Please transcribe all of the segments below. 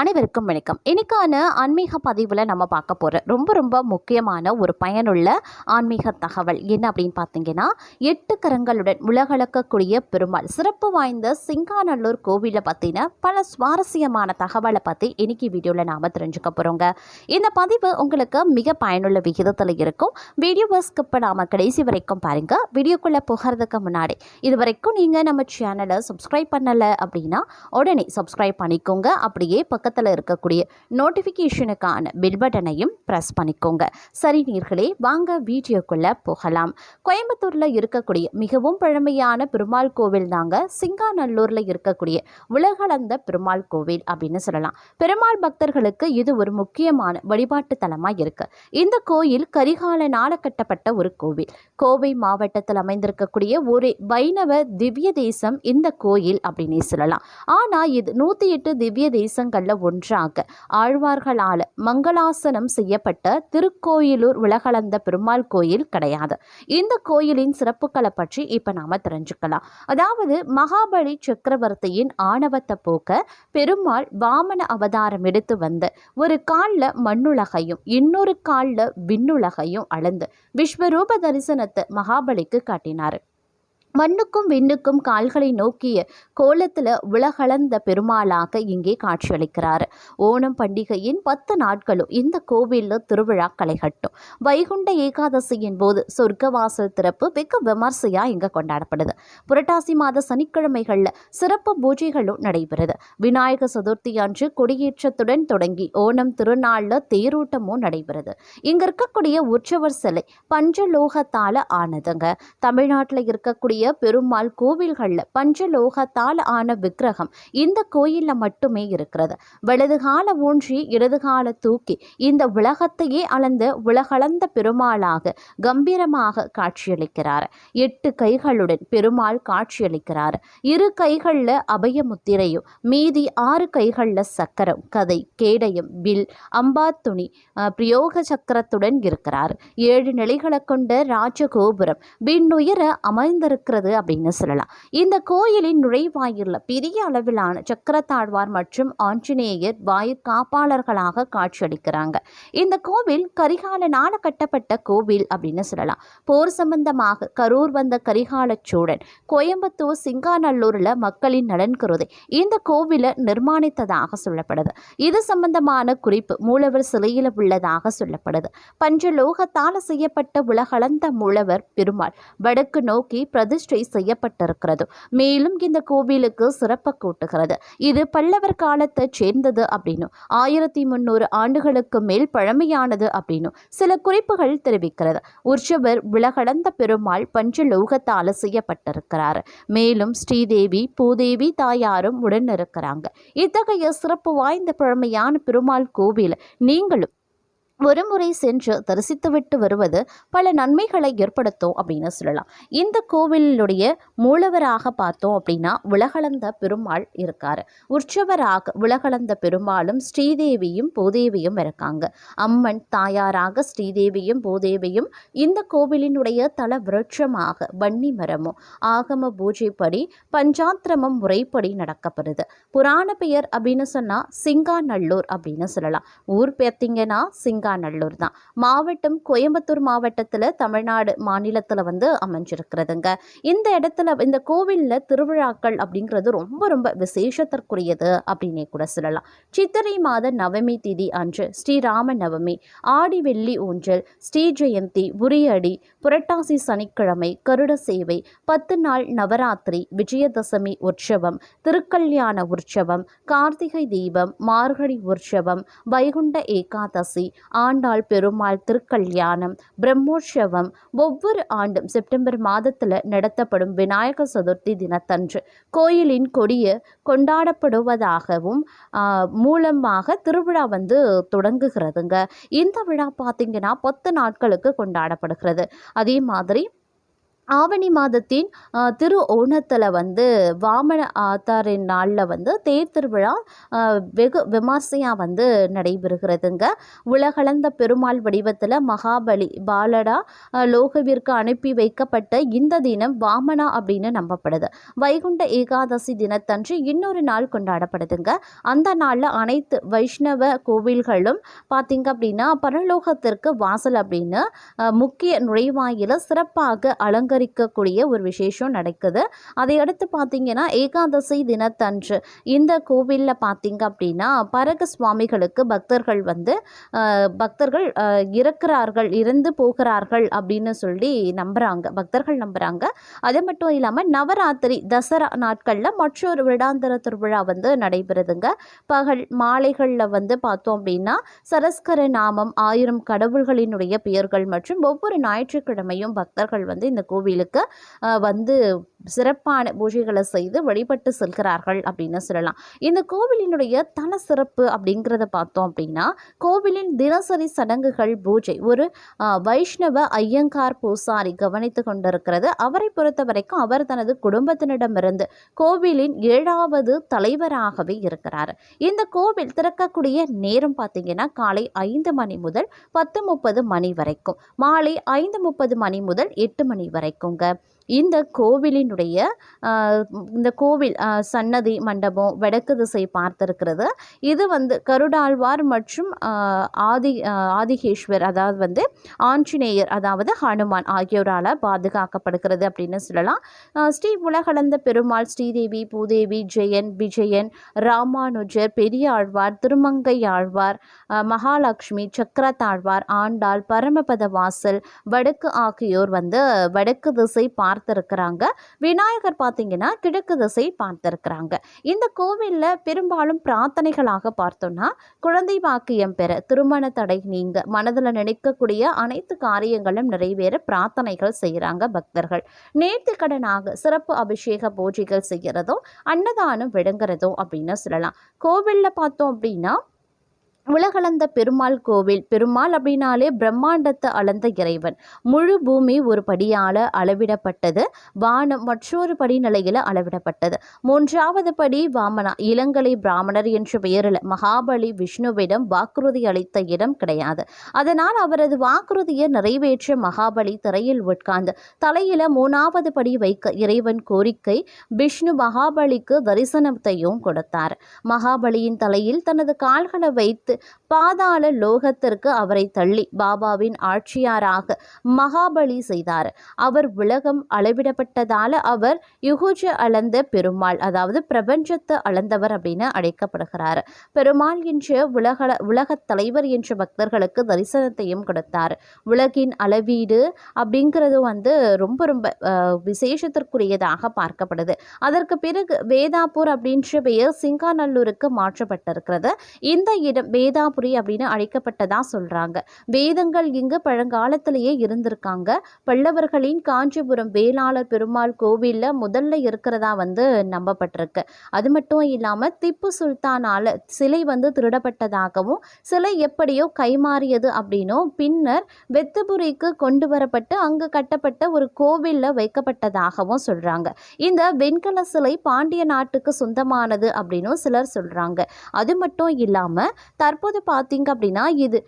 அனைவருக்கும் வணக்கம். இன்னைக்கான ஆன்மீக பதிவில் நம்ம பார்க்க போகிற ரொம்ப ரொம்ப முக்கியமான ஒரு பயனுள்ள ஆன்மீக தகவல் என்ன அப்படின்னு பார்த்தீங்கன்னா எட்டு கரங்களுடன் உலகளக்கக்கூடிய பெருமாள். சிறப்பு வாய்ந்த சிங்காநல்லூர் கோவிலை பற்றின பல சுவாரஸ்யமான தகவலை பற்றி இன்னைக்கு வீடியோவில் நாம் தெரிஞ்சுக்க போகிறோங்க இந்த பதிவு உங்களுக்கு மிக பயனுள்ள விகிதத்தில் இருக்கும். வீடியோவை ஸ்கிப் பண்ணாமல் கடைசி வரைக்கும் பாருங்கள் வீடியோக்குள்ளே போகிறதுக்கு முன்னாடி இது வரைக்கும் நீங்கள் நம்ம சேனலை சப்ஸ்கிரைப் பண்ணலை அப்படின்னா உடனே சப்ஸ்கிரைப் பண்ணிக்கோங்க. அப்படியே பக்கத்தில் இருக்கக்கூடிய நோட்டிஃபிகேஷனுக்கான பில் பட்டனையும் ப்ரெஸ் பண்ணிக்கோங்க. சரி நீர்களே வாங்க வீடியோக்குள்ளே போகலாம். கோயம்புத்தூரில் இருக்கக்கூடிய மிகவும் பழமையான பெருமாள் கோவில் தாங்க சிங்காநல்லூரில் இருக்கக்கூடிய உலகளந்த பெருமாள் கோவில் அப்படின்னு சொல்லலாம். பெருமாள் பக்தர்களுக்கு இது ஒரு முக்கியமான வழிபாட்டு தலமாக இருக்கு. இந்த கோயில் கரிகாலனால கட்டப்பட்ட ஒரு கோவில். கோவை மாவட்டத்தில் அமைந்திருக்கக்கூடிய ஒரு வைணவ திவ்ய தேசம் இந்த கோயில் அப்படின்னு சொல்லலாம். ஆனால் இது நூற்றி எட்டு திவ்ய தேசங்களில் ஒன்றாக. ஆழ்வார்களால் மங்களாசனம் செய்யப்பட்ட திருக்கோயிலூர் உலகளந்த பெருமாள் கோயில் கிடையாது. இந்த கோயிலின் சிறப்புகளை பற்றி இப்போ நாம் தெரிஞ்சுக்கலாம். அதாவது மகாபலி சக்கரவர்த்தியின் ஆணவத்தை போக்க பெருமாள் வாமன அவதாரம் எடுத்து வந்து ஒரு காலில் மண்ணுலகையும் இன்னொரு காலில் விண்ணுலகையும் அளந்து விஸ்வரூப தரிசனத்தை மகாபலிக்கு காட்டினார். மண்ணுக்கும் விண்ணுக்கும் கால்களை நோக்கிய கோலத்தில் உலகளந்த பெருமாளாக இங்கே காட்சியளிக்கிறார். ஓணம் பண்டிகையின் பத்து நாட்களும் இந்த கோவிலில் திருவிழா களைகட்டும். வைகுண்ட ஏகாதசியின் போது சொர்க்கவாசல் திறப்பு வெகு விமர்சையாக இங்கே கொண்டாடப்படுது. புரட்டாசி மாத சனிக்கிழமைகளில் சிறப்பு பூஜைகளும் நடைபெறுது. விநாயக சதுர்த்தி அன்று கொடியேற்றத்துடன் தொடங்கி ஓணம் திருநாளில் தேரோட்டமும் நடைபெறுது. இங்கே இருக்கக்கூடிய உற்சவர் சிலை பஞ்சலோகத்தால் ஆனதுங்க. தமிழ்நாட்டில் இருக்கக்கூடிய பெருமாள் கோவில்களில் பஞ்சலோகத்தால் ஆன விக்கிரகம் இந்த கோயிலில் மட்டுமே இருக்கிறது. வலது கால ஊன்றி இடது கால தூக்கி இந்த உலகத்தையே அளந்து உலகளந்த பெருமாளாக கம்பீரமாக காட்சியளிக்கிறார். எட்டு கைகளுடன் பெருமாள் காட்சியளிக்கிறார். இரு கைகளில் அபயமுத்திரையும் மீதி ஆறு கைகளில் சக்கரம் கதை கேடயம் வில் அம்பாத்துணி பிரயோக சக்கரத்துடன் இருக்கிறார். ஏழு நிலைகளை கொண்ட ராஜகோபுரம் விண்ணுயர அமைந்திருக்கிற இருக்கிறது அப்படின்னு சொல்லலாம். இந்த கோயிலின் நுழைவாயிலில் பெரிய அளவிலான சக்கரத்தாழ்வார் மற்றும் ஆஞ்சநேயர் வாயு காப்பாளர்களாக காட்சியளிக்கிறாங்க. இந்த கோவில் கரிகாலனால் கட்டப்பட்ட கோவில் அப்படின்னு சொல்லலாம். போர் சம்பந்தமாக கரூர் வந்த கரிகால சோழன் கோயம்புத்தூர் சிங்காநல்லூரில் மக்களின் நலன் கருதி இந்த கோவிலை நிர்மாணித்ததாக சொல்லப்படுது. இது சம்பந்தமான குறிப்பு மூலவர் சிலையில் உள்ளதாக சொல்லப்படுது. பஞ்சலோகத்தால் செய்யப்பட்ட உலகளந்த மூலவர் பெருமாள். வடக்கு நோக்கி பிரதி பிரதிஷ்டை செய்யப்பட்டிருக்கிறது. மேலும் இந்த கோவிலுக்கு சிறப்பு கூட்டுகிறது. இது பல்லவர் காலத்தை சேர்ந்தது அப்படின்னு ஆயிரத்தி முன்னூறு ஆண்டுகளுக்கு மேல் பழமையானது அப்படின்னு சில குறிப்புகள் தெரிவிக்கிறது. உற்சவர் விலகடந்த பெருமாள் பஞ்சலோகத்தால் செய்யப்பட்டிருக்கிறார். மேலும் ஸ்ரீதேவி பூதேவி தாயாரும் உடன் இருக்கிறாங்க. இத்தகைய சிறப்பு வாய்ந்த பழமையான பெருமாள் கோவில் நீங்களும் ஒரு முறை சென்று தரிசித்துவிட்டு வருவது பல நன்மைகளை ஏற்படுத்தும் அப்படின்னு சொல்லலாம். இந்த கோவிலுடைய மூலவராக பார்த்தோம் அப்படின்னா உலகளந்த பெருமாள் இருக்கார். உற்சவராக உலகளந்த பெருமாளும் ஸ்ரீதேவியும் பூதேவியும் இருக்காங்க. அம்மன் தாயாராக ஸ்ரீதேவியும் பூதேவியும் இந்த கோவிலினுடைய தல விருட்சமாக வன்னி மரமும் ஆகம பூஜைப்படி பஞ்சாத்திரமம் முறைப்படி நடக்கப்படுது. புராண பெயர் அப்படின்னு சொன்னால் சிங்காநல்லூர் அப்படின்னு சொல்லலாம். ஊர் பார்த்தீங்கன்னா சிங்காநல்லூர் தான். மாவட்டம் கோயம்புத்தூர் மாவட்டத்தில் தமிழ்நாடு மாநிலத்தில் வந்து அமைஞ்சிருக்கிறதுங்க. இந்த இடத்துல இந்த கோவிலில் திருவிழாக்கள் அப்படிங்கிறது ரொம்ப ரொம்ப விசேஷத்திற்குரியது அப்படின்னே கூட சொல்லலாம். சித்திரை மாத நவமி திதி அன்று ஸ்ரீராம நவமி ஆடி வெள்ளி ஊஞ்சல் ஸ்ரீ ஜெயந்தி உரியடி புரட்டாசி சனிக்கிழமை கருட சேவை பத்து நாள் நவராத்திரி விஜயதசமி உற்சவம் திருக்கல்யாண உற்சவம் கார்த்திகை தீபம் மார்கழி உற்சவம் வைகுண்ட ஏகாதசி ஆண்டாள் பெருமாள் திருக்கல்யாணம் பிரம்மோற்சவம் ஒவ்வொரு ஆண்டும் செப்டம்பர் மாதத்தில் நடத்தப்படும் விநாயகர் சதுர்த்தி தினத்தன்று. கோயிலின் கொடிய கொண்டாடப்படுவதாகவும் மூலமாக திருவிழா வந்து தொடங்குகிறதுங்க. இந்த விழா பார்த்திங்கன்னா பத்து நாட்களுக்கு கொண்டாடப்படுகிறது. அதே மாதிரி ஆவணி மாதத்தின் திரு ஓணத்தில் வந்து வாமன ஆத்தாரின் நாளில் வந்து தேர் திருவிழா வெகு விமர்சையாக வந்து நடைபெறுகிறதுங்க. உலகளந்த பெருமாள் வடிவத்தில் மகாபலி பாலடா லோகவிற்கு அனுப்பி வைக்கப்பட்ட இந்த தினம் வாமனா அப்படின்னு நம்பப்படுது. வைகுண்ட ஏகாதசி தினத்தன்று இன்னொரு நாள் கொண்டாடப்படுதுங்க. அந்த நாளில் அனைத்து வைஷ்ணவ கோவில்களும் பார்த்திங்க அப்படின்னா பரலோகத்திற்கு வாசல் அப்படின்னு முக்கிய நுழைவாயில் சிறப்பாக அலங்கரிக்கக்கூடிய ஒரு விசேஷம் நடக்குது. அதை அடுத்து பார்த்தீங்கன்னா ஏகாதசி தினத்தன்று இந்த கோவிலில் பார்த்தீங்க அப்படின்னா பரக சுவாமிகளுக்கு பக்தர்கள் வந்து பக்தர்கள் இறக்கிறார்கள் இறந்து போகிறார்கள் அப்படின்னு சொல்லி நம்புகிறாங்க பக்தர்கள் நம்புகிறாங்க அது மட்டும் இல்லாமல் நவராத்திரி தசரா நாட்களில் மற்றொரு விடாந்திர திருவிழா வந்து நடைபெறுதுங்க. பகல் மாலைகளில் வந்து பார்த்தோம் அப்படின்னா சரஸ்கர நாமம் ஆயிரம் கடவுள்களினுடைய பெயர்கள் மற்றும் ஒவ்வொரு ஞாயிற்றுக்கிழமையும் பக்தர்கள் வந்து இந்த கோவில் கோவிலுக்கு வந்து சிறப்பான பூஜைகளை செய்து வழிபட்டு செல்கிறார்கள் அப்படின்னு சொல்லலாம். இந்த கோவிலினுடைய தல சிறப்பு அப்படிங்கிறத பார்த்தோம் அப்படின்னா கோவிலின் தினசரி சடங்குகள் பூஜை. ஒரு வைஷ்ணவ ஐயங்கார் பூசாரி கவனித்து கொண்டிருக்கிறது. அவரை பொறுத்த வரைக்கும் அவர் தனது குடும்பத்தினிடமிருந்து கோவிலின் ஏழாவது தலைவராகவே இருக்கிறார். இந்த கோவில் திறக்கக்கூடிய நேரம் பார்த்தீங்கன்னா காலை ஐந்து மணி முதல் பத்து முப்பது மணி வரைக்கும். மாலை ஐந்து முப்பது மணி முதல் எட்டு மணி Công. இந்த கோவிலினுடைய இந்த கோவில் சன்னதி மண்டபம் வடக்கு திசை பார்த்திருக்கிறது. இது வந்து கருடாழ்வார் மற்றும் ஆதி ஆதிகேஸ்வர் அதாவது வந்து ஆஞ்சநேயர் அதாவது ஹனுமான் ஆகியோரால் பாதுகாக்கப்படுகிறது அப்படின்னு சொல்லலாம். ஸ்ரீ உலகளந்த பெருமாள் ஸ்ரீதேவி பூதேவி ஜெயன் விஜயன் ராமானுஜர் பெரியாழ்வார் திருமங்கை ஆழ்வார் மகாலட்சுமி சக்கரத்தாழ்வார் ஆண்டாள் பரமபத வாசல் வடக்கு ஆகியோர் வந்து வடக்கு திசை பார்த்திருக்கிறாங்க. விநாயகர் பார்த்தீங்கன்னா கிழக்கு திசை பார்த்திருக்கிறாங்க. இந்த கோவிலில் பெரும்பாலும் பிரார்த்தனைகளாக பார்த்தோம்னா குழந்தை பாக்கியம் பெற திருமண தடை நீங்க மனதில் நினைக்கக்கூடிய அனைத்து காரியங்களும் நிறைவேற பிரார்த்தனைகள் செய்கிறாங்க பக்தர்கள். நேர்த்திக்கடனாக சிறப்பு அபிஷேக பூஜைகள் செய்கிறதோ அன்னதானம் விளங்குறதோ அப்படின்னு சொல்லலாம். கோவிலில் பார்த்தோம் அப்படின்னா உலகளந்த பெருமாள் கோவில். பெருமாள் அப்படின்னாலே பிரம்மாண்டத்தை அளந்த இறைவன். முழு பூமி ஒரு படியால் அளவிடப்பட்டது. வானம் மற்றொரு படி நிலையில் அளவிடப்பட்டது. மூன்றாவது படி வாமனா இளங்கலை பிராமணர் என்ற பெயரில் மகாபலி விஷ்ணுவிடம் வாக்குறுதி அளித்த இடம் கிடையாது. அதனால் அவரது வாக்குறுதியை நிறைவேற்ற மகாபலி திரையில் உட்கார்ந்து தலையில மூணாவது படி வைக்க இறைவன் கோரிக்கை விஷ்ணு மகாபலிக்கு தரிசனத்தையும் கொடுத்தார். மகாபலியின் தலையில் தனது கால்களை வைத்து பாதாள லோகத்திற்கு அவரை தள்ளி பாபாவின் ஆட்சியாராக மகாபலி செய்தார். அவர் உலகம் அளவிடப்பட்டதால அவர் யுகுஜ அளந்த பெருமாள் அதாவது பிரபஞ்சத்தை அளந்தவர் அப்படின்னு அழைக்கப்படுகிறார். பெருமாள் என்ற உலக உலகத் தலைவர் என்ற பக்தர்களுக்கு தரிசனத்தையும் கொடுத்தார். உலகின் அளவீடு அப்படிங்கிறது வந்து ரொம்ப ரொம்ப அஹ், விசேஷத்திற்குரியதாக பார்க்கப்படுது. அதற்கு பிறகு வேதாப்பூர் அப்படின்ற பெயர் சிங்காநல்லூருக்கு மாற்றப்பட்டிருக்கிறது. இந்த இடம் வேதாபுரி அப்படின்னு அழைக்கப்பட்டதா சொல்றாங்க. வேதங்கள் இங்கு பழங்காலத்திலேயே இருந்திருக்காங்க. பல்லவர்களின் காஞ்சிபுரம் வேளாளர் பெருமாள் கோவிலில் முதல்ல இருக்கிறதா வந்து நம்பப்பட்டிருக்கு. அது மட்டும் இல்லாம திப்பு சுல்தானால சிலை வந்து திருடப்பட்டதாகவும் சிலை எப்படியோ கைமாறியது அப்படின்னும் பின்னர் வெத்துபுரிக்கு கொண்டு வரப்பட்டு அங்கு கட்டப்பட்ட ஒரு கோவிலில் வைக்கப்பட்டதாகவும் சொல்றாங்க. இந்த வெண்கல சிலை பாண்டிய நாட்டுக்கு சொந்தமானது அப்படின்னும் சிலர் சொல்றாங்க. அது மட்டும் இல்லாம தற்போது தற்போது பார்த்திங்க அப்படின்னா இது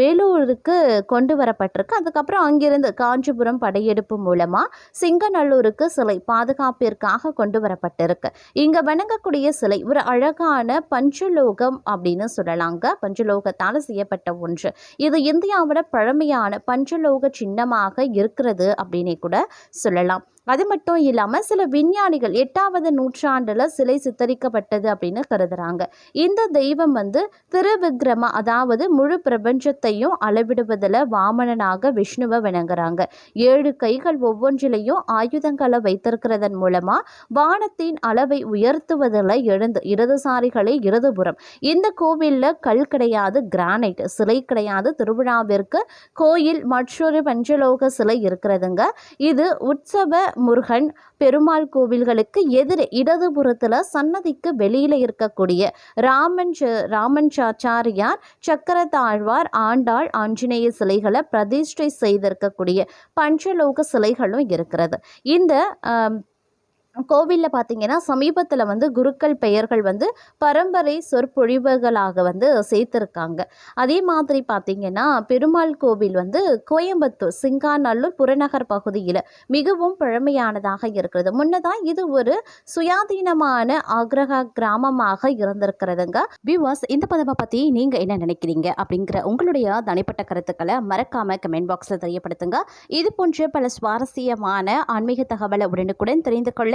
வேலூருக்கு கொண்டு வரப்பட்டிருக்கு. அதுக்கப்புறம் அங்கிருந்து காஞ்சிபுரம் படையெடுப்பு மூலமாக சிங்கநல்லூருக்கு சிலை பாதுகாப்பிற்காக கொண்டு வரப்பட்டிருக்கு. இங்கே வணங்கக்கூடிய சிலை ஒரு அழகான பஞ்சலோகம் அப்படின்னு சொல்லலாங்க. பஞ்சலோகத்தால் செய்யப்பட்ட ஒன்று. இது இந்தியாவோட பழமையான பஞ்சலோக சின்னமாக இருக்கிறது அப்படின்னே கூட சொல்லலாம். அது மட்டும் இல்லாமல் சில விஞ்ஞானிகள் எட்டாவது நூற்றாண்டில் சிலை சித்தரிக்கப்பட்டது அப்படின்னு கருதுறாங்க. இந்த தெய்வம் வந்து திருவிக்ரம அதாவது முழு பிரபஞ்சத்தையும் அளவிடுவதில் வாமனனாக விஷ்ணுவை வணங்குறாங்க. ஏழு கைகள் ஒவ்வொன்றிலையும் ஆயுதங்களை வைத்திருக்கிறதன் மூலமாக வானத்தின் அளவை உயர்த்துவதில் எழுந்து இடதுசாரிகளே இடதுபுறம். இந்த கோவிலில் கல் கிடையாது கிரானைட் சிலை கிடையாது. திருவிழாவிற்கு கோயில் மற்றொரு பஞ்சலோக சிலை இருக்கிறதுங்க. இது உற்சவ முருகன் பெருமாள் கோவில்களுக்கு எதிரே இடதுபுறத்தில் சன்னதிக்கு வெளியில் இருக்கக்கூடிய ராமன் ச- ராமன் சாச்சாரியார் சக்கரத்தாழ்வார் ஆண்டாள் ஆஞ்சநேய சிலைகளை பிரதிஷ்டை செய்திருக்கக்கூடிய பஞ்சலோக சிலைகளும் இருக்கிறது. இந்த கோவிலில் பார்த்தீங்கன்னா சமீபத்தில் வந்து குருக்கள் பெயர்கள் வந்து பரம்பரை சொற்பொழிவுகளாக வந்து சேர்த்துருக்காங்க. அதே மாதிரி பார்த்தீங்கன்னா பெருமாள் கோவில் வந்து கோயம்புத்தூர் சிங்காநல்லூர் புறநகர் பகுதியில் மிகவும் பழமையானதாக இருக்கிறது. முன்னதாக இது ஒரு சுயாதீனமான ஆக்ரஹ கிராமமாக இருந்திருக்கிறதுங்க. வியூவர்ஸ் இந்த பதவை பற்றி நீங்கள் என்ன நினைக்கிறீங்க அப்படிங்கிற உங்களுடைய தனிப்பட்ட கருத்துக்களை மறக்காமல் கமெண்ட் பாக்ஸில் தெரியப்படுத்துங்க. இது போன்ற பல சுவாரஸ்யமான ஆன்மீக தகவலை உடனுக்குடன் தெரிந்து கொள்ள